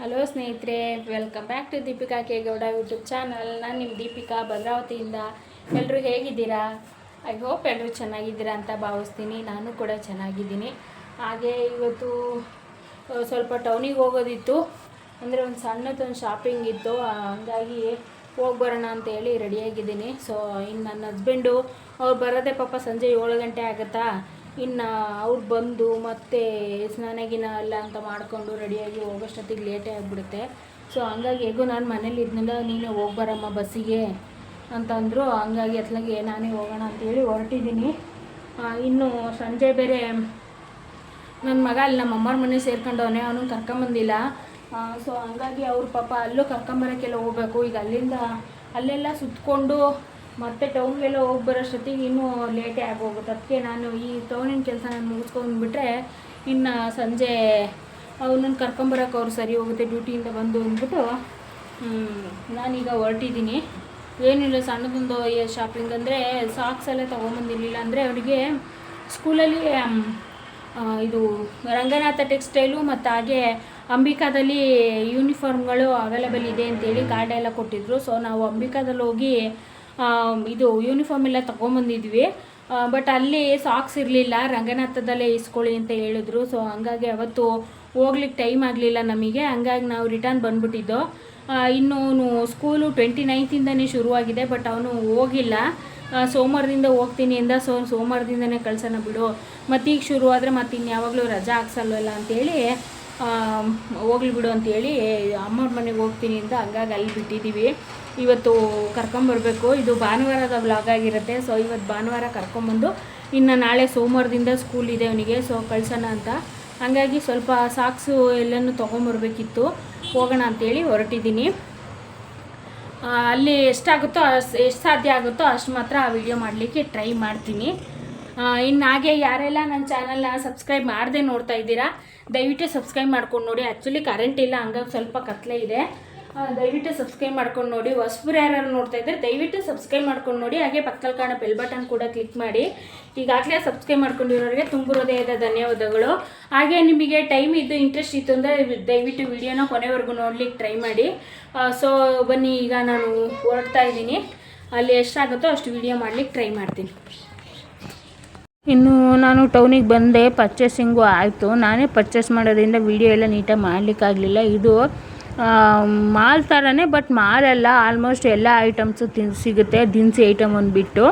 Hello ಸ್ನೇಹಿತರೆ. Welcome back to Deepika K Gowda YouTube channel ನಾನು ನಿಮ್ಮ ದೀಪಿಕಾ ಭದ್ರಾವತಿಯಿಂದ. ಎಲ್ಲರೂ ಹೇಗಿದ್ದೀರಾ? ಐ ಹೋಪ್ ಎಲ್ಲರೂ ಚೆನ್ನಾಗಿದ್ದೀರಾ ಅಂತ ಭಾವಿಸ್ತೀನಿ. ನಾನು ಕೂಡ ಚೆನ್ನಾಗಿದ್ದೀನಿ. ಹಾಗೆ ಇವತ್ತು ಸ್ವಲ್ಪ ಟೌನಿಗೆ ಹೋಗೋದಿತ್ತು. ಅಂದರೆ ಒಂದು ಸಣ್ಣದೊಂದು ಶಾಪಿಂಗ್ ಇತ್ತು. ಹಂಗಾಗಿ ಹೋಗಿ ಬರೋಣ ಅಂತೇಳಿ ರೆಡಿಯಾಗಿದ್ದೀನಿ ಸೊ ಇನ್ನು ನನ್ನ ಹಸ್ಬೆಂಡು ಅವ್ರು ಬರೋದೇ ಪಾಪ ಸಂಜೆ ಏಳು ಗಂಟೆ ಆಗುತ್ತಾ? ಇನ್ನು ಅವ್ರು ಬಂದು ಮತ್ತೆ ಸ್ನಾನ ಗಿನ ಎಲ್ಲ ಅಂತ ಮಾಡಿಕೊಂಡು ರೆಡಿಯಾಗಿ ಹೋಗೋಷ್ಟೊತ್ತಿಗೆ ಲೇಟೇ ಆಗಿಬಿಡುತ್ತೆ. ಸೊ ಹಂಗಾಗಿ ಹೇಗೂ ನಾನು ಮನೇಲಿ ಇದ್ನಲ್ಲ, ನೀನೇ ಹೋಗ್ಬಾರಮ್ಮ ಬರಮ್ಮ ಬಸ್ಸಿಗೆ ಅಂತಂದರು, ಹಂಗಾಗಿ ಅತ್ಲಾಗೆ ನಾನೇ ಹೋಗೋಣ ಅಂತೇಳಿ ಹೊರಟಿದ್ದೀನಿ ಇನ್ನು ಸಂಜೆ ಬೇರೆ ನನ್ನ ಮಗ ಅಲ್ಲಿ ನಮ್ಮ ಅಮ್ಮರ ಮನೆ ಸೇರ್ಕೊಂಡವನೇ, ಅವನು ಕರ್ಕೊಂಬಂದಿಲ್ಲ ಸೊ ಹಂಗಾಗಿ ಅವ್ರ ಪಾಪ ಅಲ್ಲೂ ಕರ್ಕೊಂಬರೋಕ್ಕೆಲ್ಲ ಹೋಗ್ಬೇಕು. ಈಗ ಅಲ್ಲಿಂದ ಅಲ್ಲೆಲ್ಲ ಸುತ್ತಕೊಂಡು ಮತ್ತೆ ಟೌನ್ಗೆಲ್ಲ ಹೋಗಿ ಬರೋಷ್ಟೊತ್ತಿಗೆ ಇನ್ನೂ ಲೇಟೇ ಆಗೋಗುತ್ತೆ. ಅದಕ್ಕೆ ನಾನು ಈ ಟೌನಿನ ಕೆಲಸ ನಾನು ಮುಗಿಸ್ಕೊಂಡ್ಬಿಟ್ರೆ ಇನ್ನು ಸಂಜೆ ಅವನನ್ನು ಕರ್ಕೊಂಬರೋಕೆ ಅವ್ರು ಸರಿ ಹೋಗುತ್ತೆ, ಡ್ಯೂಟಿಯಿಂದ ಬಂದು ಅಂದ್ಬಿಟ್ಟು ನಾನೀಗ ಹೊರಟಿದ್ದೀನಿ. ಏನಿಲ್ಲ, ಸಣ್ಣದೊಂದು ಶಾಪಿಂಗ್ ಅಂದರೆ ಸಾಕ್ಸ್ ಎಲ್ಲ ತೊಗೊಂಬಂದಿರಲಿಲ್ಲ ಅಂದರೆ ಅವರಿಗೆ ಸ್ಕೂಲಲ್ಲಿ ಇದು ರಂಗನಾಥ ಟೆಕ್ಸ್ಟೈಲು ಮತ್ತು ಹಾಗೆ ಅಂಬಿಕಾದಲ್ಲಿ ಯೂನಿಫಾರ್ಮ್ಗಳು ಅವೈಲೇಬಲ್ ಇದೆ ಅಂತೇಳಿ ಕಾರ್ಡ್ ಎಲ್ಲ ಕೊಟ್ಟಿದ್ರು. ಸೊ ನಾವು ಅಂಬಿಕಾದಲ್ಲಿ ಹೋಗಿ ಇದು ಯೂನಿಫಾರ್ಮ್ ಎಲ್ಲ ತೊಗೊಂಬಂದಿದ್ವಿ. ಬಟ್ ಅಲ್ಲಿ ಸಾಕ್ಸ್ ಇರಲಿಲ್ಲ, ರಂಗನಾಥದಲ್ಲೇ ಇಸ್ಕೊಳ್ಳಿ ಅಂತ ಹೇಳಿದ್ರು. ಸೊ ಹಂಗಾಗಿ ಅವತ್ತು ಹೋಗ್ಲಿಕ್ಕೆ ಟೈಮ್ ಆಗಲಿಲ್ಲ ನಮಗೆ. ಹಂಗಾಗಿ ನಾವು ರಿಟರ್ನ್ ಬಂದ್ಬಿಟ್ಟಿದ್ದು. ಇನ್ನೂ ಸ್ಕೂಲು ಟ್ವೆಂಟಿ ನೈನ್ತಿಂದನೇ ಶುರುವಾಗಿದೆ ಬಟ್ ಅವನು ಹೋಗಿಲ್ಲ. ಸೋಮವಾರದಿಂದ ಹೋಗ್ತೀನಿ ಅಂದ. ಸೊ ಸೋಮವಾರದಿಂದನೇ ಕಳ್ಸೋಣ ಬಿಡು. ಮತ್ತು ಈಗ ಶುರು ಆದರೆ ಮತ್ತೆ ಇನ್ಯಾವಾಗಲೂ ರಜಾ ಹಾಕ್ಸಲ್ವಲ್ಲ ಅಂತೇಳಿ ಹೋಗ್ಲಿ ಬಿಡು ಅಂತೇಳಿ ಅಮ್ಮವ್ರ ಮನೆಗೆ ಹೋಗ್ತೀನಿ ಅಂತ ಹಂಗಾಗಿ ಅಲ್ಲಿ ಬಿಟ್ಟಿದ್ದೀವಿ. ಇವತ್ತು ಕರ್ಕೊಂಬರ್ಬೇಕು. ಇದು ಭಾನುವಾರದ ವ್ಲಾಗ್ ಆಗಿರುತ್ತೆ. ಸೊ ಇವತ್ತು ಭಾನುವಾರ ಕರ್ಕೊಂಬಂದು, ಇನ್ನು ನಾಳೆ ಸೋಮವಾರದಿಂದ ಸ್ಕೂಲ್ ಇದೆ ಅವನಿಗೆ. ಸೊ ಕಳ್ಸೋಣ ಅಂತ. ಹಾಗಾಗಿ ಸ್ವಲ್ಪ ಸಾಕ್ಸು ಎಲ್ಲನೂ ತೊಗೊಂಬರ್ಬೇಕಿತ್ತು. ಹೋಗೋಣ ಅಂತೇಳಿ ಹೊರಟಿದ್ದೀನಿ. ಅಲ್ಲಿ ಎಷ್ಟಾಗುತ್ತೋ ಅಷ್ಟು, ಎಷ್ಟು ಸಾಧ್ಯ ಆಗುತ್ತೋ ಅಷ್ಟು ಮಾತ್ರ ಆ ವಿಡಿಯೋ ಮಾಡಲಿಕ್ಕೆ ಟ್ರೈ ಮಾಡ್ತೀನಿ. ಇನ್ನು ಹಾಗೆ ಯಾರೆಲ್ಲ ನನ್ನ ಚಾನಲ್ನ ಸಬ್ಸ್ಕ್ರೈಬ್ ಮಾಡದೆ ನೋಡ್ತಾ ಇದ್ದೀರಾ, ದಯವಿಟ್ಟು ಸಬ್ಸ್ಕ್ರೈಬ್ ಮಾಡ್ಕೊಂಡು ನೋಡಿ. ಆ್ಯಕ್ಚುಲಿ ಕರೆಂಟ್ ಇಲ್ಲ ಹಂಗಾಗಿ ಸ್ವಲ್ಪ ಕತ್ತಲೆ ಇದೆ. ದಯವಿಟ್ಟು ಸಬ್ಸ್ಕ್ರೈಬ್ ಮಾಡ್ಕೊಂಡು ನೋಡಿ. ಹೊಸಬ್ರು ಯಾರು ನೋಡ್ತಾ ಇದ್ದರೆ ದಯವಿಟ್ಟು ಸಬ್ಸ್ಕ್ರೈಬ್ ಮಾಡ್ಕೊಂಡು ನೋಡಿ. ಹಾಗೆ ಪಕ್ಕದಲ್ಲಿ ಕಾಣೋ ಬೆಲ್ ಬಟನ್ ಕೂಡ ಕ್ಲಿಕ್ ಮಾಡಿ. ಈಗಾಗಲೇ ಸಬ್ಸ್ಕ್ರೈಬ್ ಮಾಡ್ಕೊಂಡಿರೋರಿಗೆ ತುಂಬ ಹೃದಯದ ಧನ್ಯವಾದಗಳು. ಹಾಗೆ ನಿಮಗೆ ಟೈಮ್ ಇದ್ದು ಇಂಟ್ರೆಸ್ಟ್ ಇತ್ತು ಅಂದರೆ ದಯವಿಟ್ಟು ವಿಡಿಯೋನ ಕೊನೆವರೆಗೂ ನೋಡ್ಲಿಕ್ಕೆ ಟ್ರೈ ಮಾಡಿ. ಸೊ ಬನ್ನಿ, ಈಗ ನಾನು ಹೊರಡ್ತಾ ಇದ್ದೀನಿ. ಅಲ್ಲಿ ಎಷ್ಟಾಗುತ್ತೋ ಅಷ್ಟು ವಿಡಿಯೋ ಮಾಡ್ಲಿಕ್ಕೆ ಟ್ರೈ ಮಾಡ್ತೀನಿ. ಇನ್ನು ನಾನು ಟೌನಿಗೆ ಬಂದೆ ಪರ್ಚೇಸಿಂಗು ಆಯಿತು. ನಾನೇ ಪರ್ಚೇಸ್ ಮಾಡೋದ್ರಿಂದ ವಿಡಿಯೋ ಎಲ್ಲ ನೀಟಾಗಿ ಮಾಡಲಿಕ್ಕಾಗಲಿಲ್ಲ. ಇದು ಮಾಲ್ ಥರನೇ ಬಟ್ ಮಾಲಲ್ಲ ಆಲ್ಮೋಸ್ಟ್ ಎಲ್ಲ ಐಟಮ್ಸು ತಿನ್ ಸಿಗುತ್ತೆ. ದಿನಸಿ ಐಟಮ್ ಒಂದು ಬಿಟ್ಟು.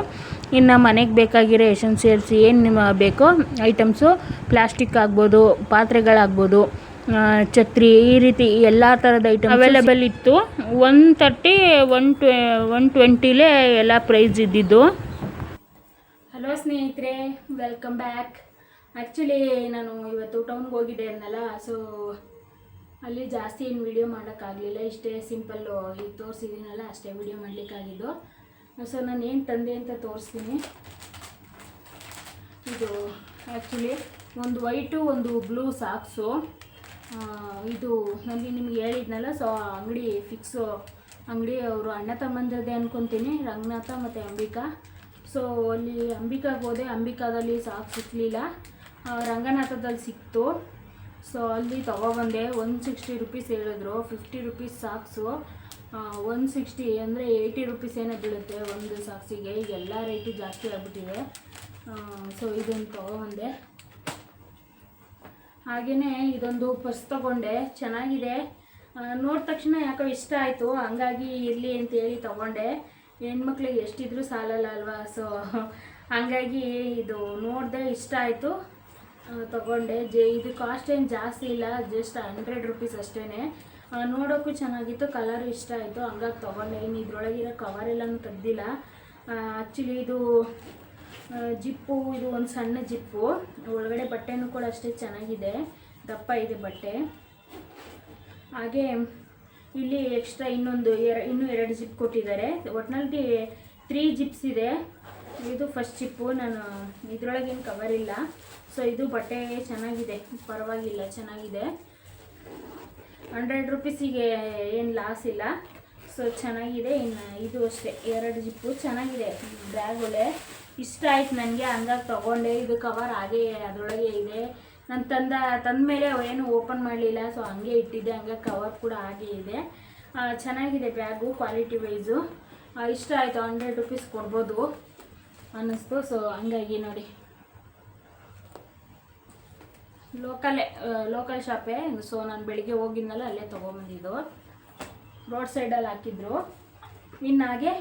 ಇನ್ನು ಮನೆಗೆ ಬೇಕಾಗಿರೋ ಎಸೆನ್ಸಿಯಲ್ಸ್ ಏನು ನಿಮ್ಮ ಬೇಕೋ ಐಟಮ್ಸು ಪ್ಲಾಸ್ಟಿಕ್ ಆಗ್ಬೋದು ಪಾತ್ರೆಗಳಾಗ್ಬೋದು ಛತ್ರಿ ಈ ರೀತಿ ಎಲ್ಲ ಥರದ ಐಟಮ್ ಅವೈಲೇಬಲ್ ಇತ್ತು. ಒನ್ ತರ್ಟಿ ಒನ್ ಟ್ವೆ ಒನ್ ಟ್ವೆಂಟಿಲೇ ಎಲ್ಲ ಪ್ರೈಸ್ ಇದ್ದಿದ್ದು. ಹಲೋ ಸ್ನೇಹಿತರೆ ವೆಲ್ಕಮ್ ಬ್ಯಾಕ್ ಆ್ಯಕ್ಚುಲಿ ನಾನು ಇವತ್ತು ಟೌನ್ಗೆ ಹೋಗಿದ್ದೆ ಅನ್ನಲ್ಲ ಸೊ ಅಲ್ಲಿ ಜಾಸ್ತಿ ಏನು ವಿಡಿಯೋ ಮಾಡೋಕ್ಕಾಗಲಿಲ್ಲ. ಇಷ್ಟೇ ಸಿಂಪಲ್ಲು ಈಗ ತೋರಿಸಿದ್ದೀನಲ್ಲ, ಅಷ್ಟೇ ವೀಡಿಯೋ ಮಾಡಲಿಕ್ಕಾಗಿದ್ದು. ಸೊ ನಾನು ಏನು ತಂದೆ ಅಂತ ತೋರಿಸ್ತೀನಿ. ಇದು ಆ್ಯಕ್ಚುಲಿ ಒಂದು ವೈಟು ಒಂದು ಬ್ಲೂ ಸಾಕ್ಸು ಇದು ನನಗೆ ನಿಮ್ಗೆ ಹೇಳಿದ್ನಲ್ಲ ಸೊ ಅಂಗಡಿ ಫಿಕ್ಸು ಅಂಗಡಿ ಅವರು ಅಣ್ಣ ತಮ್ಮಂದಿರದೆ ಅಂದ್ಕೊತೀನಿ ರಂಗನಾಥ ಮತ್ತು ಅಂಬಿಕಾ. ಸೊ ಅಲ್ಲಿ ಅಂಬಿಕಾಗೆ ಹೋದೆ, ಅಂಬಿಕಾದಲ್ಲಿ ಸಾಕು ಸಿಕ್ಕಲಿಲ್ಲ ರಂಗನಾಥದಲ್ಲಿ ಸಿಕ್ತು. ಸೊ ಅಲ್ಲಿ ತೊಗೊಬಂದೆ ಒನ್ ಸಿಕ್ಸ್ಟಿ ರುಪೀಸ್ ಹೇಳಿದ್ರು. Fifty rupees socks one sixty ಅಂದರೆ ಏಯ್ಟಿ ರುಪೀಸ್ ಏನೋ ಬೀಳುತ್ತೆ ಒಂದು ಸಾಕ್ಸಿಗೆ. ಈಗ ಎಲ್ಲ ರೇಟು ಜಾಸ್ತಿ ಆಗ್ಬಿಟ್ಟಿದೆ. ಸೊ ಇದೊಂದು ತೊಗೊಬಂದೆ. ಹಾಗೆಯೇ ಇದೊಂದು ಪರ್ಸ್ ತೊಗೊಂಡೆ. ಚೆನ್ನಾಗಿದೆ. ನೋಡಿದ ತಕ್ಷಣ ಯಾಕೋ ಇಷ್ಟ ಆಯಿತು. ಹಂಗಾಗಿ ಇರಲಿ ಅಂತೇಳಿ ತೊಗೊಂಡೆ. ಹೆಣ್ಮಕ್ಳಿಗೆ ಎಷ್ಟಿದ್ರೂ ಸಾಲಲ್ಲ ಅಲ್ವಾ? ಸೊ ಹಂಗಾಗಿ ಇದು ನೋಡಿದೆ ಇಷ್ಟ ಆಯಿತು. ತೊಗೊಂಡೆ. ಜೆ, ಇದು ಕಾಸ್ಟ್ ಏನು ಜಾಸ್ತಿ ಇಲ್ಲ ಜಸ್ಟ್ ಹಂಡ್ರೆಡ್ ರುಪೀಸ್ ಅಷ್ಟೇ ನೋಡೋಕ್ಕೂ ಚೆನ್ನಾಗಿತ್ತು ಕಲರು ಇಷ್ಟ ಆಯಿತು. ಹಂಗಾಗಿ ತೊಗೊಂಡೆ. ಇನ್ನು ಇದ್ರೊಳಗಿರೋ ಕವರ್ ಎಲ್ಲನೂ ತೆಗ್ದಿಲ್ಲ. ಆ್ಯಕ್ಚುಲಿ ಇದು ಜಿಪ್ಪು, ಇದು ಒಂದು ಸಣ್ಣ ಜಿಪ್ಪು. ಒಳಗಡೆ ಬಟ್ಟೆನೂ ಕೂಡ ಅಷ್ಟೇ ಚೆನ್ನಾಗಿದೆ. ದಪ್ಪ ಇದೆ ಬಟ್ಟೆ. ಹಾಗೆ ಇಲ್ಲಿ ಎಕ್ಸ್ಟ್ರಾ ಇನ್ನೊಂದು ಎರ, ಇನ್ನೂ ಎರಡು ಜಿಪ್ ಕೊಟ್ಟಿದ್ದಾರೆ. ಒಟ್ಟಿನಲ್ಲಿ ತ್ರೀ ಜಿಪ್ಸ್ ಇದೆ. ಇದು ಫಸ್ಟ್ ಚಿಪ್ಪು ನಾನು ಇದರೊಳಗೇನು ಕವರ್ ಇಲ್ಲ. ಸೊ ಇದು ಬಟ್ಟೆ ಚೆನ್ನಾಗಿದೆ. ಪರವಾಗಿಲ್ಲ, ಚೆನ್ನಾಗಿದೆ. ಹಂಡ್ರೆಡ್ ರುಪೀಸಿಗೆ ಏನು ಲಾಸ್ ಇಲ್ಲ. ಸೊ ಚೆನ್ನಾಗಿದೆ. ಇನ್ನು ಇದು ಅಷ್ಟೇ, ಎರಡು ಜಿಪ್ಪು ಚೆನ್ನಾಗಿದೆ. ಬ್ಯಾಗ್ ಒಳ್ಳೆ. ಇಷ್ಟ ಆಯ್ತು ನನಗೆ, ಹಂಗಾಗಿ ತೊಗೊಂಡೆ. ಇದು ಕವರ್ ಹಾಗೆ ಅದರೊಳಗೆ ಇದೆ. ನಾನು ತಂದ ತಂದ ಮೇಲೆ ಏನು ಓಪನ್ ಮಾಡಲಿಲ್ಲ. ಸೊ ಹಂಗೆ ಇಟ್ಟಿದ್ದೆ. ಹಂಗೆ ಕವರ್ ಕೂಡ ಹಾಗೆ ಇದೆ. ಚೆನ್ನಾಗಿದೆ ಬ್ಯಾಗು ಕ್ವಾಲಿಟಿ ವೈಸು ಇಷ್ಟ ಆಯಿತು. ಹಂಡ್ರೆಡ್ ರುಪೀಸ್ ಕೊಡ್ಬೋದು. ಅನ್ನಿಸ್ತು. ಸೊ ಹಂಗಾಗಿ ನೋಡಿ. ಲೋಕಲೇ ಲೋಕಲ್ ಶಾಪೇ ಸೊ ನಾನು ಬೆಳಿಗ್ಗೆ ಹೋಗಿದ್ನಲ್ಲ, ಅಲ್ಲೇ ತೊಗೊಂಬಂದಿದ್ದು. ರೋಡ್ ಸೈಡಲ್ಲಿ ಹಾಕಿದ್ರು. ಇನ್ನಾಗೆ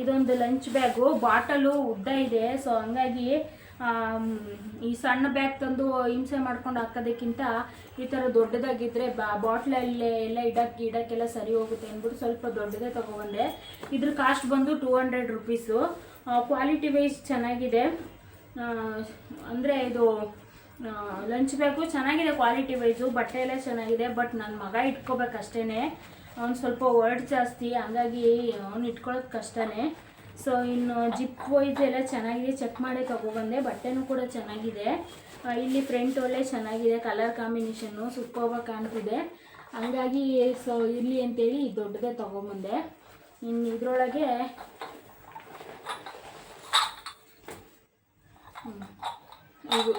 ಇದೊಂದು ಲಂಚ್ ಬ್ಯಾಗು ಬಾಟಲು, ಉದ್ದ ಇದೆ. ಸೊ ಹಂಗಾಗಿ ಈ ಸಣ್ಣ ಬ್ಯಾಗ್ ತಂದು ಹಿಂಸೆ ಮಾಡ್ಕೊಂಡು ಹಾಕೋದಕ್ಕಿಂತ ಈ ಥರ ದೊಡ್ಡದಾಗಿದ್ದರೆ ಬಾ ಬಾಟ್ಲಲ್ಲೇ ಎಲ್ಲ ಇಡಕ್ಕೆ ಇಡಕ್ಕೆಲ್ಲ ಸರಿ ಹೋಗುತ್ತೆ ಅಂದ್ಬಿಟ್ಟು ಸ್ವಲ್ಪ ದೊಡ್ಡದೇ ತೊಗೊಬಂದೆ. ಇದ್ರ ಕಾಸ್ಟ್ ಬಂದು two hundred rupees quality wise ಚೆನ್ನಾಗಿದೆ. ಅಂದರೆ ಇದು ಲಂಚ್ ಬ್ಯಾಗು ಚೆನ್ನಾಗಿದೆ ಕ್ವಾಲಿಟಿ ವೈಸು ಬಟ್ಟೆ ಎಲ್ಲ ಚೆನ್ನಾಗಿದೆ ಬಟ್ ನನ್ನ ಮಗ ಇಟ್ಕೋಬೇಕಷ್ಟೇ ಅವ್ನು ಸ್ವಲ್ಪ ವರ್ಡ್ ಜಾಸ್ತಿ, ಹಂಗಾಗಿ ಅವ್ನು ಇಟ್ಕೊಳ್ಳೋದು ಕಷ್ಟನೇ. ಸೊ ಇನ್ನು ಜಿಪ್ ವೈಸ್ ಎಲ್ಲ ಚೆನ್ನಾಗಿದೆ. ಚೆಕ್ ಮಾಡಿ ತೊಗೊಬಂದೆ. ಬಟ್ಟೆನೂ ಕೂಡ ಚೆನ್ನಾಗಿದೆ. ಇಲ್ಲಿ ಫ್ರಂಟ್ ಒಳ್ಳೆ ಚೆನ್ನಾಗಿದೆ. ಕಲರ್ ಕಾಂಬಿನೇಷನ್ನು ಸೂಪರ್ವಾಗಿ ಕಾಣ್ತಿದೆ. ಹಂಗಾಗಿ ಸೊ ಇರಲಿ ಅಂತೇಳಿ ದೊಡ್ಡದೇ ತೊಗೊಂಬಂದೆ. ಇನ್ನು ಇದರೊಳಗೆ ಇದು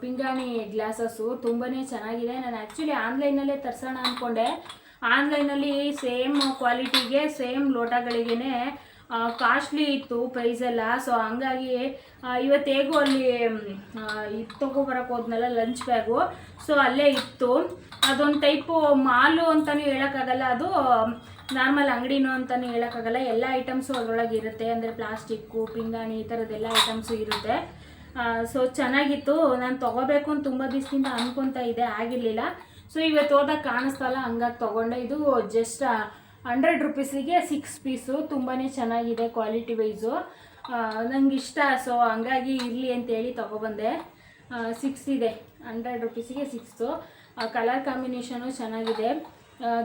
ಪಿಂಗಾಣಿ ಗ್ಲಾಸಸ್ಸು ತುಂಬಾ ಚೆನ್ನಾಗಿದೆ. ನಾನು ಆ್ಯಕ್ಚುಲಿ ಆನ್ಲೈನಲ್ಲೇ ತರಿಸೋಣ ಅಂದ್ಕೊಂಡೆ ಆನ್ಲೈನಲ್ಲಿ ಸೇಮ್ ಕ್ವಾಲಿಟಿಗೆ ಸೇಮ್ ಲೋಟಗಳಿಗೇ ಕಾಸ್ಟ್ಲಿ ಇತ್ತು ಪ್ರೈಸೆಲ್ಲ ಸೊ ಹಂಗಾಗಿ ಇವತ್ತು ಹೇಗೂ ಅಲ್ಲಿ ಇದು ತೊಗೊಬರಕ್ಕೆ ಹೋದ್ನಲ್ಲ ಲಂಚ್ ಬ್ಯಾಗು ಸೊ ಅಲ್ಲೇ ಇತ್ತು. ಅದೊಂದು ಟೈಪು ಮಾಲು ಅಂತಲೂ ಹೇಳೋಕ್ಕಾಗಲ್ಲ. ಅದು ನಾರ್ಮಲ್ ಅಂಗಡಿನೂ ಅಂತಲೂ ಹೇಳೋಕ್ಕಾಗಲ್ಲ. ಎಲ್ಲ ಐಟಮ್ಸು ಅದರೊಳಗೆ ಇರುತ್ತೆ. ಅಂದರೆ ಪ್ಲಾಸ್ಟಿಕ್ಕು ಪಿಂಗಾಣಿ, ಈ ಥರದ್ದೆಲ್ಲ ಐಟಮ್ಸು ಇರುತ್ತೆ. ಸೊ ಚೆನ್ನಾಗಿತ್ತು. ನಾನು ತೊಗೋಬೇಕು ಅಂತ ತುಂಬ ದಿವಸದಿಂದ ಅನ್ಕೊತಾ ಇದೆ ಆಗಿರಲಿಲ್ಲ. ಸೊ ಇವತ್ತು ಹೋದಾಗ ಕಾಣಿಸ್ತಲ್ಲ ಹಂಗಾಗಿ ತೊಗೊಂಡೆ. ಇದು ಜಸ್ಟ್ ಹಂಡ್ರೆಡ್ ರುಪೀಸಿಗೆ ಸಿಕ್ಸ್ ಪೀಸು ತುಂಬಾ ಚೆನ್ನಾಗಿದೆ ಕ್ವಾಲಿಟಿ ವೈಸು. ನಂಗೆ ಇಷ್ಟ, ಸೊ ಹಂಗಾಗಿ ಇರಲಿ ಅಂತೇಳಿ ತೊಗೊಬಂದೆ. ಸಿಕ್ಸ್ ಇದೆ, ಹಂಡ್ರೆಡ್ ರುಪೀಸಿಗೆ ಸಿಕ್ಸು. ಕಲರ್ ಕಾಂಬಿನೇಷನು ಚೆನ್ನಾಗಿದೆ.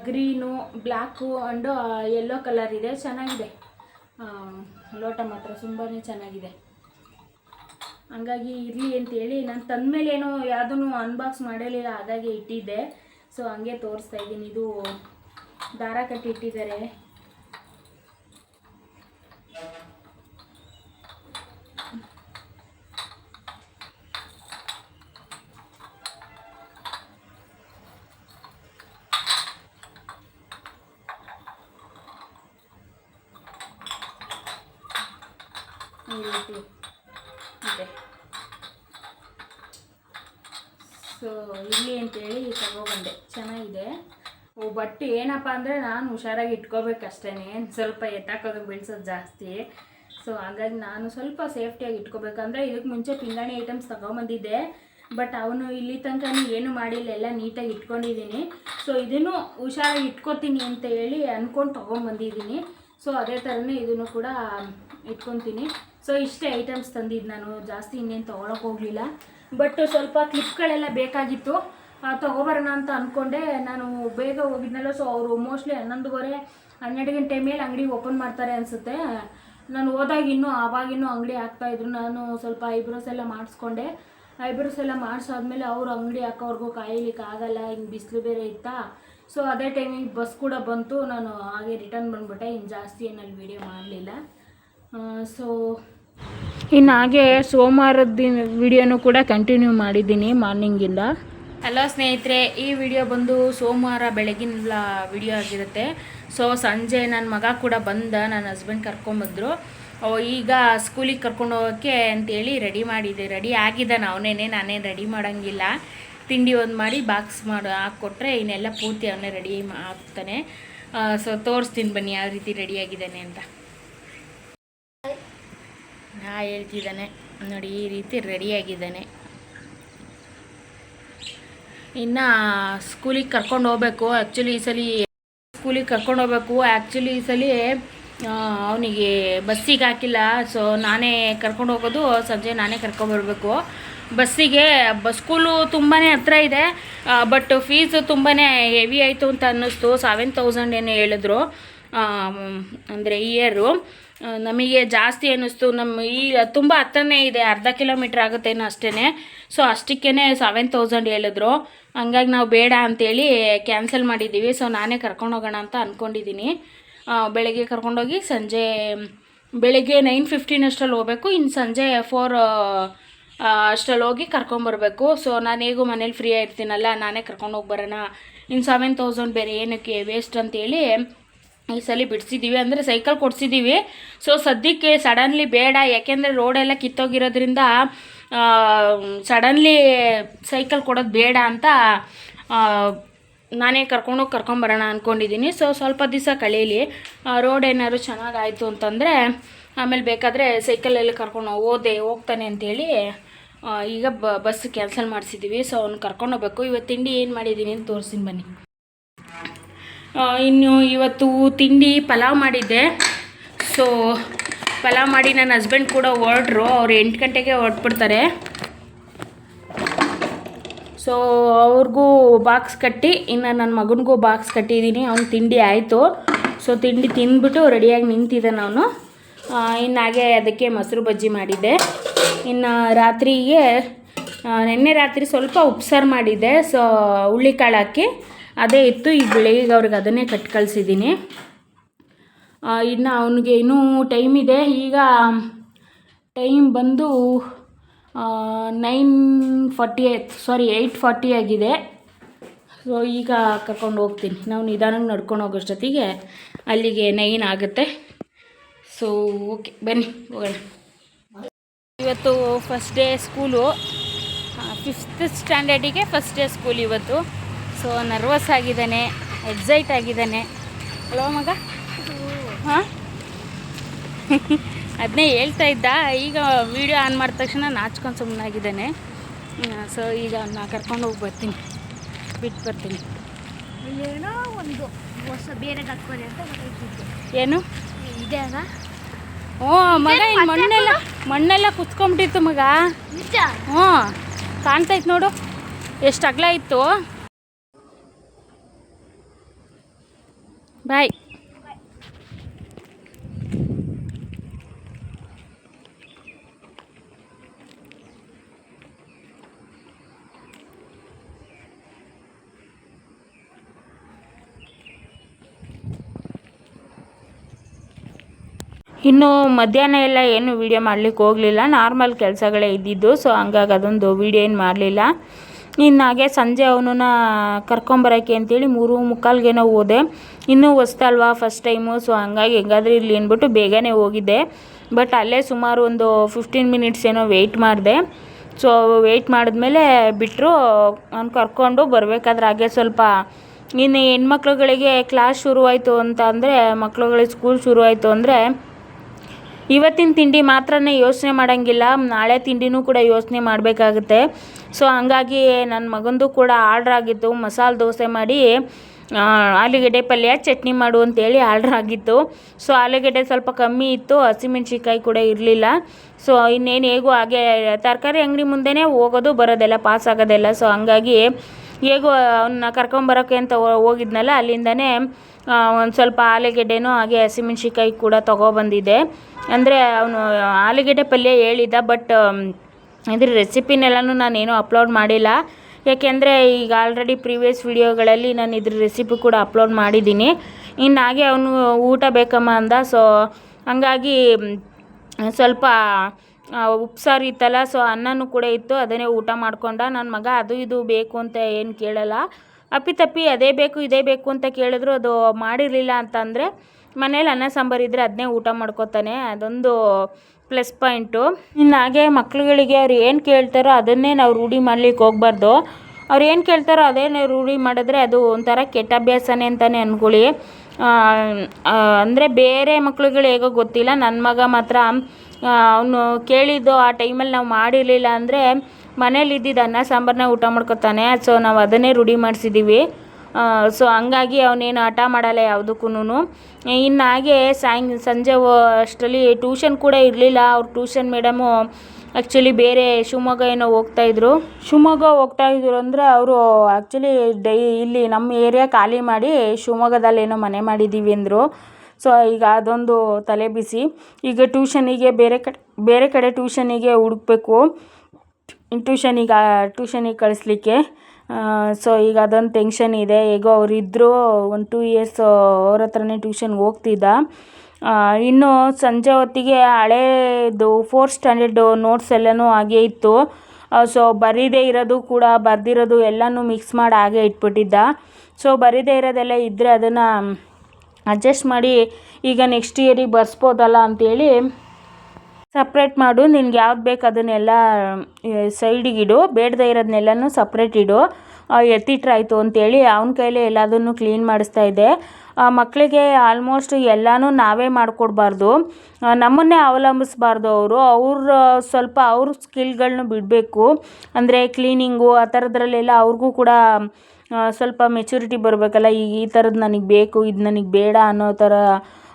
Green, black and yellow colour ಇದೆ, ಚೆನ್ನಾಗಿದೆ. ಲೋಟ ಮಾತ್ರ ತುಂಬಾ ಚೆನ್ನಾಗಿದೆ. ಹಂಗಾಗಿ ಇರಲಿ ಅಂತೇಳಿ, ನಾನು ತಂದಮೇಲೆ ಏನೋ ಯಾವುದೂ ಅನ್ಬಾಕ್ಸ್ ಮಾಡಲಿಲ್ಲ ಅದಾಗೆ ಇಟ್ಟಿದ್ದೆ. ಸೊ ಹಂಗೆ ತೋರಿಸ್ತಾ ಇದ್ದೀನಿ, ಇದು ದಾರ ಕಟ್ಟಿ ಇಟ್ಟಿದ್ದಾರೆ ಏನಪ್ಪ ಅಂದರೆ ನಾನು ಹುಷಾರಾಗಿ ಇಟ್ಕೋಬೇಕಷ್ಟೇ ಸ್ವಲ್ಪ ಎತ್ತಾಕೋದು ಬೀಳ್ಸೋದು ಜಾಸ್ತಿ. ಸೊ ಹಾಗಾಗಿ ನಾನು ಸ್ವಲ್ಪ ಸೇಫ್ಟಿಯಾಗಿ ಇಟ್ಕೋಬೇಕಂದ್ರೆ ಇದಕ್ಕೆ ಮುಂಚೆ ಪಿಂಗಾಣಿ ಐಟಮ್ಸ್ ತಗೊಂಬಂದಿದ್ದೆ ಬಟ್ ಅವನು ಇಲ್ಲಿ ತನಕ ಏನು ಮಾಡಿಲ್ಲ, ಎಲ್ಲ ನೀಟಾಗಿ ಇಟ್ಕೊಂಡಿದ್ದೀನಿ. ಸೊ ಇದನ್ನು ಹುಷಾರಾಗಿ ಇಟ್ಕೋತೀನಿ ಅಂತ ಹೇಳಿ ಅಂದ್ಕೊಂಡು ತೊಗೊಂಬಂದಿದ್ದೀನಿ. ಸೊ ಅದೇ ಥರನೇ ಇದನ್ನು ಕೂಡ ಇಟ್ಕೊತೀನಿ. ಸೊ ಇಷ್ಟೇ ಐಟಮ್ಸ್ ತಂದಿದ್ದು ನಾನು. ಜಾಸ್ತಿ ಇನ್ನೇನು ತೊಗೊಳಕ್ಕೆ ಹೋಗಲಿಲ್ಲ. ಬಟ್ ಸ್ವಲ್ಪ ಕ್ಲಿಪ್ಗಳೆಲ್ಲ ಬೇಕಾಗಿತ್ತು. ತಗೊಬರೋಣ ಅಂತ ಅಂದ್ಕೊಂಡೆ ನಾನು ಬೇಗ ಹೋಗಿದ್ನಲ್ಲ ಸೊ ಅವರು ಮೋಸ್ಟ್ಲಿ ಹನ್ನೊಂದುವರೆ, ಹನ್ನೆರಡು ಗಂಟೆ ಮೇಲೆ ಅಂಗಡಿ ಓಪನ್ ಮಾಡ್ತಾರೆ ಅನಿಸುತ್ತೆ. ನಾನು ಹೋದಾಗ ಇನ್ನೂ ಆವಾಗಿನ್ನೂ ಅಂಗಡಿ ಹಾಕ್ತಾಯಿದ್ರು ನಾನು ಸ್ವಲ್ಪ ಐಬ್ರೋಸ್ ಎಲ್ಲ ಮಾಡಿಸ್ಕೊಂಡೆ. ಐಬ್ರೋಸ್ ಎಲ್ಲ ಮಾಡಿಸಾದ್ಮೇಲೆ ಅವರು ಅಂಗಡಿ ಹಾಕೋವರೆಗೂ ಕಾಯಲಿಕ್ಕೆ ಆಗಲ್ಲ, ಹಿಂಗೆ ಬಿಸಿಲು ಬೇರೆ ಇತ್ತಾ. ಸೊ ಅದೇ ಟೈಮಿಗೆ ಬಸ್ ಕೂಡ ಬಂತು. ನಾನು ಹಾಗೆ ರಿಟರ್ನ್ ಬಂದುಬಿಟ್ಟೆ. ಇನ್ನು ಜಾಸ್ತಿ ಏನಲ್ಲಿ ವೀಡಿಯೋ ಮಾಡಲಿಲ್ಲ. ಸೊ ಇನ್ನು ಹಾಗೆ ಸೋಮವಾರದ ದಿನ ವಿಡಿಯೋನು ಕೂಡ ಕಂಟಿನ್ಯೂ ಮಾಡಿದ್ದೀನಿ ಮಾರ್ನಿಂಗಿಂದ ಹಲೋ ಸ್ನೇಹಿತರೆ, ಈ ವಿಡಿಯೋ ಬಂದು ಸೋಮವಾರ ಬೆಳಗಿನ ವಿಡಿಯೋ ಆಗಿರುತ್ತೆ. ಸೊ ಸಂಜೆ ನನ್ನ ಮಗ ಕೂಡ ಬಂದ ನನ್ನ ಹಸ್ಬೆಂಡ್ ಕರ್ಕೊಂಬಂದರು ಈಗ ಸ್ಕೂಲಿಗೆ ಕರ್ಕೊಂಡು ಹೋಗೋಕ್ಕೆ ಅಂತೇಳಿ ರೆಡಿ ಮಾಡಿದೆ. ರೆಡಿ ಆಗಿದ್ದಾನೆ, ಅವನೇನೆ ನಾನೇನು ರೆಡಿ ಮಾಡೋಂಗಿಲ್ಲ. ತಿಂಡಿ ಒಂದು ಮಾಡಿ ಬಾಕ್ಸ್ ಮಾಡಿ, ಹಾಕ್ಕೊಟ್ರೆ ಇನ್ನೆಲ್ಲ ಪೂರ್ತಿ ಅವನೇ ರೆಡಿ ಆಗ್ತಾನೆ. ಸೊ ತೋರಿಸ್ತೀನಿ ಬನ್ನಿ ಯಾವ ರೀತಿ ರೆಡಿಯಾಗಿದ್ದಾನೆ ಅಂತ. ನಾ ಹೇಳ್ತಿದ್ದಾನೆ, ನೋಡಿ ಈ ರೀತಿ ರೆಡಿಯಾಗಿದ್ದಾನೆ ಇನ್ನು ಸ್ಕೂಲಿಗೆ ಕರ್ಕೊಂಡು ಹೋಗ್ಬೇಕು. ಆ್ಯಕ್ಚುಲಿ ಈ ಸಲ ಸ್ಕೂಲಿಗೆ ಕರ್ಕೊಂಡು ಹೋಗ್ಬೇಕು. ಆ್ಯಕ್ಚುಲಿ ಈ ಸಲ ಅವನಿಗೆ ಬಸ್ಸಿಗೆ ಹಾಕಿಲ್ಲ. ಸೊ ನಾನೇ ಕರ್ಕೊಂಡು ಹೋಗೋದು. ಸಂಜೆ ನಾನೇ ಕರ್ಕೊಂಬರ್ಬೇಕು ಬಸ್ಸಿಗೆ, ಬಸ್ ಸ್ಕೂಲು ತುಂಬಾ ಹತ್ರ ಇದೆ. ಬಟ್ ಫೀಸು ತುಂಬಾ ಹೆವಿ ಆಯಿತು ಅಂತ ಅನ್ನಿಸ್ತು. ಸೆವೆನ್ ತೌಸಂಡ್ ಏನು ಹೇಳಿದ್ರು. ಅಂದರೆ ಇಯರು ನಮಗೆ ಜಾಸ್ತಿ ಅನ್ನಿಸ್ತು. ನಮ್ಮ ಈ, ತುಂಬ ಹತ್ತನೇ ಇದೆ. ಅರ್ಧ ಕಿಲೋಮೀಟ್ರ್ ಆಗುತ್ತೇನೋ ಅಷ್ಟೇ ಸೊ ಅಷ್ಟಕ್ಕೇ ಸೆವೆನ್ ತೌಸಂಡ್ ಹೇಳಿದ್ರು. ಹಂಗಾಗಿ ನಾವು ಬೇಡ ಅಂತೇಳಿ ಕ್ಯಾನ್ಸಲ್ ಮಾಡಿದ್ದೀವಿ. ಸೊ ನಾನೇ ಕರ್ಕೊಂಡು ಹೋಗೋಣ ಅಂತ ಅಂದ್ಕೊಂಡಿದ್ದೀನಿ ಬೆಳಗ್ಗೆ ಕರ್ಕೊಂಡೋಗಿ ಸಂಜೆ, ಬೆಳಗ್ಗೆ ನೈನ್ ಫಿಫ್ಟೀನ್ ಅಷ್ಟರಲ್ಲಿ ಹೋಗಬೇಕು. ಇನ್ನು ಸಂಜೆ ಫೋರ್ ಅಷ್ಟರಲ್ಲಿ ಹೋಗಿ ಕರ್ಕೊಂಬರ್ಬೇಕು. ಸೊ ನಾನು ಹೇಗೂ ಮನೇಲಿ ಫ್ರೀ ಆಗಿರ್ತೀನಲ್ಲ ನಾನೇ ಕರ್ಕೊಂಡು ಹೋಗಿ ಬರೋಣ. ಇನ್ನು ಸೆವೆನ್ ತೌಸಂಡ್ ಬೇರೆ ಏನಕ್ಕೆ ವೇಸ್ಟ್ ಅಂತೇಳಿ ಈ ಸಲ ಬಿಡಿಸಿದ್ದೀವಿ ಅಂದರೆ ಸೈಕಲ್ ಕೊಡಿಸಿದ್ದೀವಿ ಸೊ ಸದ್ಯಕ್ಕೆ ಸಡನ್ಲಿ ಬೇಡ, ಯಾಕೆಂದರೆ ರೋಡೆಲ್ಲ ಕಿತ್ತೋಗಿರೋದ್ರಿಂದ ಸಡನ್ಲಿ ಸೈಕಲ್ ಕೊಡೋದು ಬೇಡ ಅಂತ ನಾನೇ ಕರ್ಕೊಂಡೋಗಿ ಕರ್ಕೊಂಬರೋಣ ಅಂದ್ಕೊಂಡಿದ್ದೀನಿ ಸೊ ಸ್ವಲ್ಪ ದಿವಸ ಕಳೀಲಿ. ರೋಡ್ ಏನಾದ್ರು ಚೆನ್ನಾಗಾಯಿತು ಅಂತಂದರೆ, ಆಮೇಲೆ ಬೇಕಾದರೆ ಸೈಕಲಲ್ಲಿ ಕರ್ಕೊಂಡು ಹೋದೆ ಹೋಗ್ತಾನೆ ಅಂತೇಳಿ ಈಗ ಬಸ್ ಕ್ಯಾನ್ಸಲ್ ಮಾಡಿಸಿದ್ದೀವಿ ಸೊ ಅವ್ನು ಕರ್ಕೊಂಡು ಹೋಗ್ಬೇಕು. ಇವತ್ತು ತಿಂಡಿ ಏನು ಮಾಡಿದ್ದೀನಿ ಅಂತ ತೋರಿಸ್ತೀನಿ ಬನ್ನಿ. ಇನ್ನು ಇವತ್ತು ತಿಂಡಿ ಪಲಾವ್ ಮಾಡಿದ್ದೆ. ಸೊ ಪಲಾವ್ ಮಾಡಿ ನನ್ನ ಹಸ್ಬೆಂಡ್ ಕೂಡ ಹೊರಡ್ರು ಅವ್ರು ಎಂಟು ಗಂಟೆಗೆ ಹೊರಟ್ಬಿಡ್ತಾರೆ. ಸೊ ಅವ್ರಿಗೂ ಬಾಕ್ಸ್ ಕಟ್ಟಿ, ಇನ್ನು ನನ್ನ ಮಗನಿಗೂ ಬಾಕ್ಸ್ ಕಟ್ಟಿದ್ದೀನಿ. ಅವ್ನು ತಿಂಡಿ ಆಯಿತು. ಸೊ ತಿಂಡಿ ತಿಂದ್ಬಿಟ್ಟು ರೆಡಿಯಾಗಿ ನಿಂತಿದ್ದಾನೆ ಅವನು ಇನ್ನು ಹಾಗೆ ಅದಕ್ಕೆ ಮೊಸರು ಬಜ್ಜಿ ಮಾಡಿದ್ದೆ. ಇನ್ನು ರಾತ್ರಿಗೆ ನಿನ್ನೆ ರಾತ್ರಿ ಸ್ವಲ್ಪ ಉಪ್ಸಾರು ಮಾಡಿದ್ದೆ. ಸೊ ಹುಳ್ಳಿಕಾಳು ಹಾಕಿ. ಅದೇ ಇತ್ತು ಈಗ ಬೆಳಿಗ್ಗೆ ಅವ್ರಿಗೆ ಅದನ್ನೇ ಕಟ್ ಕಳಿಸಿದ್ದೀನಿ. ಇನ್ನು ಅವನಿಗೆ ಇನ್ನೂ ಟೈಮ್ ಇದೆ. ಈಗ ಟೈಮ್ ಬಂದು nine forty eight sorry eight forty ಆಗಿದೆ. ಸೊ ಈಗ ಕರ್ಕೊಂಡು ಹೋಗ್ತೀನಿ. ನಾವು ನಿಧಾನಕ್ಕೆ ನಡ್ಕೊಂಡು ಹೋಗೋಷ್ಟೊತ್ತಿಗೆ ಅಲ್ಲಿಗೆ ನೈನ್ ಆಗುತ್ತೆ. ಸೊ ಓಕೆ ಬನ್ನಿ, ಹೋಗೋಣ. ಇವತ್ತು ಫಸ್ಟ್ ಡೇ ಸ್ಕೂಲು ಫಿಫ್ತ್ ಸ್ಟ್ಯಾಂಡರ್ಡಿಗೆ ಫಸ್ಟ್ ಡೇ ಸ್ಕೂಲ್ ಇವತ್ತು. ಸೊ ನರ್ವಸ್ ಆಗಿದ್ದಾನೆ ಎಕ್ಸೈಟ್ ಆಗಿದ್ದಾನೆ. ಅಲ್ವಾ ಮಗ? ಹಾಂ? ಅದನ್ನೇ ಹೇಳ್ತಾ ಇದ್ದ. ಈಗ ವಿಡಿಯೋ ಆನ್ ಮಾಡಿದ ತಕ್ಷಣ ನಾಚ್ಕೊಂಡು ಸುಮ್ಮನಾಗಿದ್ದಾನೆ ಸೊ ಈಗ ಅವನ್ನ ಕರ್ಕೊಂಡು ಹೋಗಿ ಬರ್ತೀನಿ. ಬಿಟ್ಟು ಬರ್ತೀನಿ. ಏನೋ ಒಂದು ಹೊಸ ಬೇರೆ ಅಂತ ಏನು? ಇದೆ ಅಲ್ಲ ಓ ಮಗ ಮಣ್ಣೆಲ್ಲ ಮಣ್ಣೆಲ್ಲ ಕುತ್ಕೊಂಡ್ಬಿಟ್ಟಿತ್ತು ಮಗ. ಹ್ಞೂ ಕಾಣ್ತೈತೆ ನೋಡು. ಎಷ್ಟು ಅಗಲ ಇತ್ತು. ಬಾಯ್. ಇನ್ನು ಮಧ್ಯಾಹ್ನ ಎಲ್ಲ ಏನು ವಿಡಿಯೋ ಮಾಡಲಿಕ್ಕೆ ಹೋಗಲಿಲ್ಲ. ನಾರ್ಮಲ್ ಕೆಲಸಗಳೇ ಇದ್ದಿದ್ದು ಸೊ ಹಂಗಾಗಿ ಅದೊಂದು ವೀಡಿಯೋ ಏನು ಮಾಡಲಿಲ್ಲ. ಇನ್ನು ಹಾಗೆ ಸಂಜೆ ಅವನನ್ನ ಕರ್ಕೊಂಬರೋಕೆ ಅಂತೇಳಿ ಮೂರು ಮುಕ್ಕಾಲ್ಗೇನೋ ಹೋದೆ. ಇನ್ನೂ ಹೊಸ್ತಲ್ವಾ ಫಸ್ಟ್ ಟೈಮು ಸೊ ಹಂಗಾಗಿ ಹೆಂಗಾದ್ರೂ ಇಲ್ಲಿ ಅಂದ್ಬಿಟ್ಟು ಬೇಗನೆ ಹೋಗಿದ್ದೆ. ಬಟ್ ಅಲ್ಲೇ ಸುಮಾರು ಒಂದು ಫಿಫ್ಟೀನ್ ಮಿನಿಟ್ಸ್ ಏನೋ ವೆಯ್ಟ್ ಮಾಡಿದೆ. ಸೊ ವೆಯ್ಟ್ ಮಾಡಿದ್ಮೇಲೆ ಬಿಟ್ಟರು ಅವ್ನು ಕರ್ಕೊಂಡು ಬರಬೇಕಾದ್ರೆ ಹಾಗೆ ಸ್ವಲ್ಪ ಇನ್ನು ಹೆಣ್ಮಕ್ಳುಗಳಿಗೆ ಕ್ಲಾಸ್ ಶುರುವಾಯಿತು ಅಂತ ಅಂದರೆ ಮಕ್ಳುಗಳಿಗೆ ಸ್ಕೂಲ್ ಶುರುವಾಯಿತು ಅಂದರೆ ಇವತ್ತಿನ ತಿಂಡಿ ಮಾತ್ರನೇ ಯೋಚನೆ ಮಾಡೋಂಗಿಲ್ಲ. ನಾಳೆ ತಿಂಡಿನೂ ಕೂಡ ಯೋಚನೆ ಮಾಡಬೇಕಾಗುತ್ತೆ. ಸೊ ಹಂಗಾಗಿ ನನ್ನ ಮಗಂದು ಕೂಡ ಆರ್ಡ್ರ್ ಆಗಿತ್ತು. ಮಸಾಲೆ ದೋಸೆ ಮಾಡಿ ಆಲೂಗಡ್ಡೆ ಪಲ್ಯ, ಚಟ್ನಿ ಮಾಡು ಅಂತೇಳಿ ಆರ್ಡ್ರ್ ಆಗಿತ್ತು. ಸೊ ಆಲೂಗಡ್ಡೆ ಸ್ವಲ್ಪ ಕಮ್ಮಿ ಇತ್ತು. ಹಸಿಮೆಣ್ಸಿನ್ಕಾಯಿ ಕೂಡ ಇರಲಿಲ್ಲ. ಸೊ ಇನ್ನೇನು ಹೇಗೂ ಹಾಗೆ, ತರಕಾರಿ ಅಂಗಡಿ ಮುಂದೆನೇ ಹೋಗೋದು, ಬರೋದೆಲ್ಲ ಪಾಸ್ ಆಗೋದೆಲ್ಲ. ಸೊ ಹಂಗಾಗಿ ಹೇಗೂ ಅವನ್ನ ಕರ್ಕೊಂಬರೋಕ್ಕೆ ಅಂತ ಹೋಗಿದ್ನಲ್ಲ, ಅಲ್ಲಿಂದನೇ ಒಂದು ಸ್ವಲ್ಪ ಆಲೂಗೆಡ್ಡೆನೂ ಹಾಗೆ ಹಸಿಮೆಣ್ಸಿನ್ಕಾಯಿ ಕೂಡ ತೊಗೊಬಂದಿದ್ದೆ ಅಂದರೆ ಅವನು ಆಲೂಗೆಡ್ಡೆ ಪಲ್ಯ ಹೇಳಿದ್ದ, ಬಟ್ ಇದ್ರ ರೆಸಿಪಿನೆಲ್ಲನೂ ನಾನೇನು ಅಪ್ಲೋಡ್ ಮಾಡಿಲ್ಲ. ಯಾಕೆಂದರೆ ಈಗ ಆಲ್ರೆಡಿ ಪ್ರೀವಿಯಸ್ ವಿಡಿಯೋಗಳಲ್ಲಿ ನಾನು ಇದ್ರ ರೆಸಿಪಿ ಕೂಡ ಅಪ್ಲೋಡ್ ಮಾಡಿದ್ದೀನಿ. ಇನ್ನು ಹಾಗೆ ಅವನು ಊಟ ಬೇಕಮ್ಮ ಅಂದ ಸೊ ಹಂಗಾಗಿ ಸ್ವಲ್ಪ ಉಪ್ಸಾರು ಇತ್ತಲ್ಲ ಸೊ ಅನ್ನನೂ ಕೂಡ ಇತ್ತು, ಅದನ್ನೇ ಊಟ ಮಾಡಿಕೊಂಡ. ನನ್ನ ಮಗ ಅದು ಇದು ಬೇಕು ಅಂತ ಏನು ಕೇಳಲ್ಲ. ಅಪ್ಪಿತಪ್ಪಿ ಅದೇ ಬೇಕು, ಇದೇ ಬೇಕು ಅಂತ ಕೇಳಿದ್ರು ಅದು ಮಾಡಿರಲಿಲ್ಲ ಅಂತಂದರೆ ಮನೇಲಿ ಅನ್ನ ಸಾಂಬಾರು ಇದ್ದರೆ ಅದನ್ನೇ ಊಟ ಮಾಡ್ಕೊತಾನೆ. ಅದೊಂದು ಪ್ಲಸ್ ಪಾಯಿಂಟು ಇನ್ನು ಹಾಗೆ ಮಕ್ಳುಗಳಿಗೆ ಅವ್ರು ಏನು ಕೇಳ್ತಾರೋ ಅದನ್ನೇ ನಾವು ರೂಢಿ ಮಾಡ್ಲಿಕ್ಕೆ ಹೋಗ್ಬಾರ್ದು. ಅವ್ರು ಏನು ಕೇಳ್ತಾರೋ ಅದೇ ರೂಢಿ ಮಾಡಿದ್ರೆ ಅದು ಒಂಥರ ಕೆಟ್ಟ ಅಭ್ಯಾಸನೇ ಅಂತಲೇ ಅಂದ್ಕೊಳ್ಳಿ ಅಂದರೆ ಬೇರೆ ಮಕ್ಳುಗಳು ಹೇಗೋ ಗೊತ್ತಿಲ್ಲ. ನನ್ನ ಮಗ ಮಾತ್ರ ಅವನು ಕೇಳಿದ್ದು ಆ ಟೈಮಲ್ಲಿ ನಾವು ಮಾಡಿರಲಿಲ್ಲ ಅಂದರೆ ಮನೇಲಿ ಇದ್ದಿದ್ದು ಅನ್ನ ಸಾಂಬಾರನ್ನ ಊಟ ಮಾಡ್ಕೊತಾನೆ. ಸೊ ನಾವು ಅದನ್ನೇ ರೂಢಿ ಮಾಡಿಸಿದ್ದೀವಿ ಸೊ ಹಂಗಾಗಿ ಅವನೇನು ಹಠ ಮಾಡಲ್ಲ ಯಾವುದಕ್ಕೂ ಇನ್ನು ಹಾಗೆ ಸಾಯಂ ಸಂಜೆ ಅಷ್ಟರಲ್ಲಿ ಟ್ಯೂಷನ್ ಕೂಡ ಇರಲಿಲ್ಲ. ಅವ್ರ ಟ್ಯೂಷನ್ ಮೇಡಮು ಆ್ಯಕ್ಚುಲಿ ಬೇರೆ ಶಿವಮೊಗ್ಗ ಏನೋ ಹೋಗ್ತಾಯಿದ್ರು ಶಿವಮೊಗ್ಗ ಹೋಗ್ತಾಯಿದ್ರು ಅಂದರೆ ಅವರು ಆ್ಯಕ್ಚುಲಿ ಡೈ, ಇಲ್ಲಿ ನಮ್ಮ ಏರಿಯಾ ಖಾಲಿ ಮಾಡಿ ಶಿವಮೊಗ್ಗದಲ್ಲಿ ಏನೋ ಮನೆ ಮಾಡಿದ್ದೀವಿ ಅಂದರು. ಸೊ ಈಗ ಅದೊಂದು ತಲೆ ಬಿಸಿ. ಈಗ ಟ್ಯೂಷನಿಗೆ ಬೇರೆ ಕಡೆ ಬೇರೆ ಕಡೆ ಟ್ಯೂಷನಿಗೆ ಹುಡುಕ್ಬೇಕು. ಟ್ಯೂಷನಿಗೆ ಟ್ಯೂಷನಿಗೆ ಕಳಿಸ್ಲಿಕ್ಕೆ. ಸೊ ಈಗ ಅದೊಂದು ಟೆನ್ಷನ್ ಇದೆ. ಹೇಗೋ ಅವರಿದ್ದರು ಒಂದು ಟೂ ಇಯರ್ಸ್ ಅವ್ರ ಹತ್ರನೇ ಟ್ಯೂಷನ್ಗೆ ಹೋಗ್ತಿದ್ದ. ಇನ್ನು ಸಂಜೆ ಹೊತ್ತಿಗೆ ಹಳೇದು ಫೋರ್ತ್ ಸ್ಟ್ಯಾಂಡರ್ಡ್ ನೋಟ್ಸ್ ಎಲ್ಲನೂ ಹಾಗೆ ಇತ್ತು. ಸೊ ಬರೀದೇ ಇರೋದು ಕೂಡ, ಬರೆದಿರೋದು ಎಲ್ಲನೂ ಮಿಕ್ಸ್ ಮಾಡಿ ಹಾಗೆ ಇಟ್ಬಿಟ್ಟಿದ್ದ. ಸೊ ಬರೀದೇ ಇರೋದೆಲ್ಲ ಇದ್ದರೆ ಅದನ್ನು ಅಡ್ಜಸ್ಟ್ ಮಾಡಿ ಈಗ ನೆಕ್ಸ್ಟ್ ಇಯರಿಗೆ ಬರ್ಸ್ಬೋದಲ್ಲ ಅಂಥೇಳಿ ಸಪ್ರೇಟ್ ಮಾಡು. ನಿನ್ಗೆ ಯಾವ್ದು ಬೇಕು ಅದನ್ನೆಲ್ಲ ಸೈಡಿಗೆ ಇಡು. ಬೇಡದೇ ಇರೋದನ್ನೆಲ್ಲನೂ ಸಪ್ರೇಟ್ ಇಡು. ಎತ್ತಿಟ್ರಾಯಿತು ಅಂತೇಳಿ ಅವನ ಕೈಲೇ ಎಲ್ಲದನ್ನು ಕ್ಲೀನ್ ಮಾಡಿಸ್ತಾ ಇದ್ದೆ. ಮಕ್ಕಳಿಗೆ ಆಲ್ಮೋಸ್ಟ್ ಎಲ್ಲನೂ ನಾವೇ ಮಾಡಿಕೊಡ್ಬಾರ್ದು. ನಮ್ಮನ್ನೇ ಅವಲಂಬಿಸ್ಬಾರ್ದು ಅವರು. ಅವ್ರ ಸ್ವಲ್ಪ ಅವ್ರ ಸ್ಕಿಲ್ಗಳನ್ನೂ ಬಿಡಬೇಕು. ಅಂದರೆ ಕ್ಲೀನಿಂಗು ಆ ಥರದ್ರಲ್ಲೆಲ್ಲ ಅವ್ರಿಗೂ ಕೂಡ ಸ್ವಲ್ಪ ಮೆಚುರಿಟಿ ಬರಬೇಕಲ್ಲ, ಈ ಈ ಥರದ್ದು ನನಗೆ ಬೇಕು, ಇದು ನನಗೆ ಬೇಡ ಅನ್ನೋ ಥರ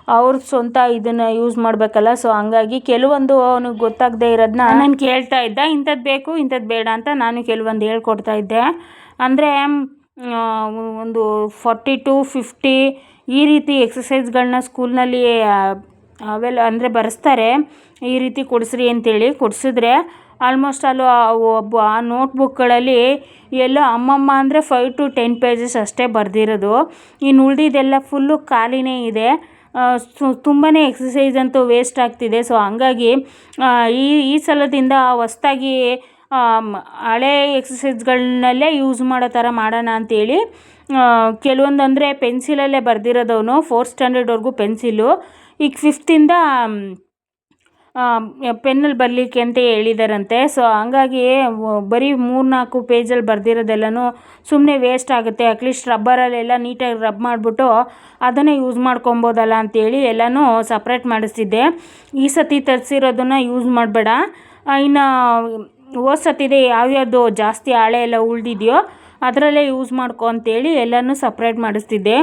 ಅವ್ರ ಸ್ವಂತ ಇದನ್ನು ಯೂಸ್ ಮಾಡಬೇಕಲ್ಲ ಸೊ ಹಂಗಾಗಿ ಕೆಲವೊಂದು ಅವನಿಗೆ ಗೊತ್ತಾಗದೆ ಇರೋದನ್ನ ನಾನು ಕೇಳ್ತಾ ಇದ್ದೆ ಇಂಥದ್ದು ಬೇಕು ಇಂಥದ್ದು ಬೇಡ ಅಂತ ನಾನು ಕೆಲವೊಂದು ಹೇಳ್ಕೊಡ್ತಾ ಇದ್ದೆ. ಅಂದರೆ ಒಂದು ಫಾರ್ಟಿ ಟು ಫಿಫ್ಟಿ ಈ ರೀತಿ ಎಕ್ಸಸೈಸ್ಗಳನ್ನ ಸ್ಕೂಲ್ನಲ್ಲಿ ಅವೆಲ್ಲ ಅಂದರೆ ಬರೆಸ್ತಾರೆ. ಈ ರೀತಿ ಕೊಡಿಸ್ರಿ ಅಂತೇಳಿ ಕೊಡಿಸಿದ್ರೆ ಆಲ್ಮೋಸ್ಟ್ ಒಬ್ಬ ಆ ನೋಟ್ಬುಕ್ಗಳಲ್ಲಿ ಎಲ್ಲೋ ಅಮ್ಮಮ್ಮ ಅಂದರೆ ಫೈವ್ ಟು ಟೆನ್ ಪೇಜಸ್ ಅಷ್ಟೇ ಬರೆದಿರೋದು. ಇನ್ನು ಉಳಿದಿದ್ದೆಲ್ಲ ಫುಲ್ಲು ಖಾಲಿನೇ ಇದೆ. ತುಂಬಾ ಎಕ್ಸಸೈಸ್ ಅಂತೂ ವೇಸ್ಟ್ ಆಗ್ತಿದೆ. ಸೊ ಹಂಗಾಗಿ ಈ ಈ ಸಲದಿಂದ ಹೊಸ್ದಾಗಿ ಹಳೆ ಎಕ್ಸಸೈಸ್ಗಳನ್ನಲ್ಲೇ ಯೂಸ್ ಮಾಡೋ ಥರ ಮಾಡೋಣ ಅಂತೇಳಿ ಕೆಲವೊಂದು ಅಂದರೆ ಪೆನ್ಸಿಲಲ್ಲೇ ಬರೆದಿರೋದವನು ಫೋರ್ತ್ ಸ್ಟ್ಯಾಂಡರ್ಡ್ವರೆಗೂ ಪೆನ್ಸಿಲು ಈಗ ಫಿಫ್ತಿಂದ ಪೆನ್ನಲ್ಲಿ ಬರಲಿಕ್ಕೆ ಅಂತ ಹೇಳಿದಾರಂತೆ. ಸೊ ಹಂಗಾಗಿ ಬರೀ ಮೂರು ನಾಲ್ಕು ಪೇಜಲ್ಲಿ ಬರೆದಿರೋದೆಲ್ಲನೂ ಸುಮ್ಮನೆ ವೇಸ್ಟ್ ಆಗುತ್ತೆ. ಅಟ್ಲೀಸ್ಟ್ ರಬ್ಬರಲ್ಲೆಲ್ಲ ನೀಟಾಗಿ ರಬ್ ಮಾಡಿಬಿಟ್ಟು ಅದನ್ನೇ ಯೂಸ್ ಮಾಡ್ಕೊಬೋದಲ್ಲ ಅಂತೇಳಿ ಎಲ್ಲನೂ ಸಪ್ರೇಟ್ ಮಾಡಿಸ್ತಿದ್ದೆ. ಈ ಸತಿ ತರಿಸಿರೋದನ್ನು ಯೂಸ್ ಮಾಡಬೇಡ. ಇನ್ನು ಹೋದ ಸತಿದೆ ಯಾವ್ಯಾವುದು ಜಾಸ್ತಿ ಹಾಳೆ ಎಲ್ಲ ಉಳಿದಿದೆಯೋ ಅದರಲ್ಲೇ ಯೂಸ್ ಮಾಡ್ಕೊ ಅಂತೇಳಿ ಎಲ್ಲನೂ ಸಪ್ರೇಟ್ ಮಾಡಿಸ್ತಿದ್ದೆ.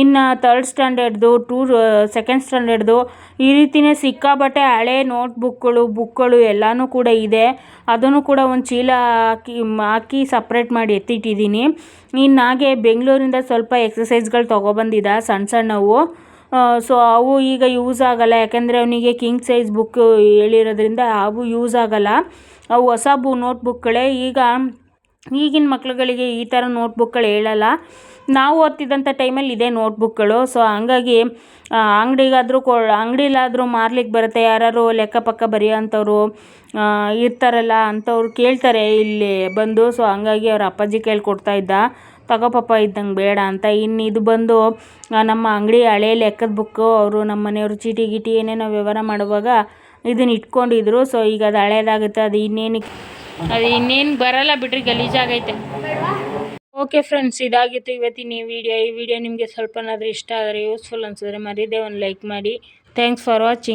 ಇನ್ನು ತರ್ಡ್ ಸ್ಟ್ಯಾಂಡರ್ಡ್ದು ಟೂ ಸೆಕೆಂಡ್ ಸ್ಟ್ಯಾಂಡರ್ಡ್ದು ಈ ರೀತಿಯೇ ಸಿಕ್ಕಾಬಟ್ಟೆ ಹಳೆ ನೋಟ್ಬುಕ್ಗಳು ಬುಕ್ಗಳು ಎಲ್ಲನೂ ಕೂಡ ಇದೆ. ಅದನ್ನು ಕೂಡ ಒಂದು ಚೀಲ ಹಾಕಿ ಹಾಕಿ ಸಪ್ರೇಟ್ ಮಾಡಿ ಎತ್ತಿಟ್ಟಿದ್ದೀನಿ. ಇನ್ನು ಹಾಗೆ ಬೆಂಗಳೂರಿಂದ ಸ್ವಲ್ಪ ಎಕ್ಸಸೈಸ್ಗಳು ತೊಗೊಬಂದಿದ್ದ ಸಣ್ಣ ಸಣ್ಣವು ಸೊ ಅವು. ಈಗ ಯೂಸ್ ಆಗಲ್ಲ. ಯಾಕೆಂದರೆ ಅವನಿಗೆ ಕಿಂಗ್ ಸೈಜ್ ಬುಕ್ ಹೇಳಿರೋದ್ರಿಂದ ಅವು ಯೂಸ್ ಆಗಲ್ಲ. ಅವು ಹೊಸ ಬು ನೋಟ್ಬುಕ್ಗಳೇ ಈಗ ಈಗಿನ ಮಕ್ಳುಗಳಿಗೆ ಈ ಥರ ನೋಟ್ಬುಕ್ಗಳು ಹೇಳಲ್ಲ. ನಾವು ಓದ್ತಿದ್ದಂಥ ಟೈಮಲ್ಲಿ ಇದೇ ನೋಟ್ಬುಕ್ಗಳು. ಸೊ, ಹಂಗಾಗಿ ಅಂಗಡಿಗಾದರೂ ಕೊ, ಅಂಗಡಿಲಾದರೂ ಮಾರ್ಲಿಕ್ಕೆ ಬರುತ್ತೆ. ಯಾರು ಲೆಕ್ಕ ಪಕ್ಕ ಬರೆಯೋಂಥವ್ರು ಇರ್ತಾರಲ್ಲ, ಅಂಥವ್ರು ಕೇಳ್ತಾರೆ ಇಲ್ಲಿ ಬಂದು. ಸೊ, ಹಂಗಾಗಿ ಅವ್ರ ಅಪ್ಪಾಜಿ ಕೇಳಿಕೊಡ್ತಾ ಇದ್ದ. ತಗೋ ಪಾಪ, ಇದ್ದಂಗೆ ಬೇಡ ಅಂತ. ಇನ್ನು ಇದು ಬಂದು ನಮ್ಮ ಅಂಗಡಿ ಹಳೆ ಲೆಕ್ಕದ ಬುಕ್ಕು, ಅವರು ನಮ್ಮ ಮನೆಯವರು ಚೀಟಿ ಗೀಟಿ ಏನೇನೋ ವ್ಯವಹಾರ ಮಾಡುವಾಗ ಇದನ್ನ ಇಟ್ಕೊಂಡಿದ್ರು. ಸೊ, ಈಗ ಅದು ಹಳೇದಾಗುತ್ತೆ. ಅದು ಇನ್ನೇನು ಅದು ಇನ್ನೇನು ಬರಲ್ಲ ಬಿಡ್ರಿ ಗಲೀಜಾಗೈತೆ ಓಕೆ ಫ್ರೆಂಡ್ಸ್ ಇದಾಗಿತ್ತು ಇವತ್ತಿನ ಈ ವಿಡಿಯೋ ಈ ವಿಡಿಯೋ ನಿಮಗೆ ಸ್ವಲ್ಪನಾದರೂ ಇಷ್ಟ ಆದರೆ ಯೂಸ್ಫುಲ್ ಅನಿಸಿದ್ರೆ ಮರೀದೇ ಒಂದು ಲೈಕ್ ಮಾಡಿ. Thanks for watching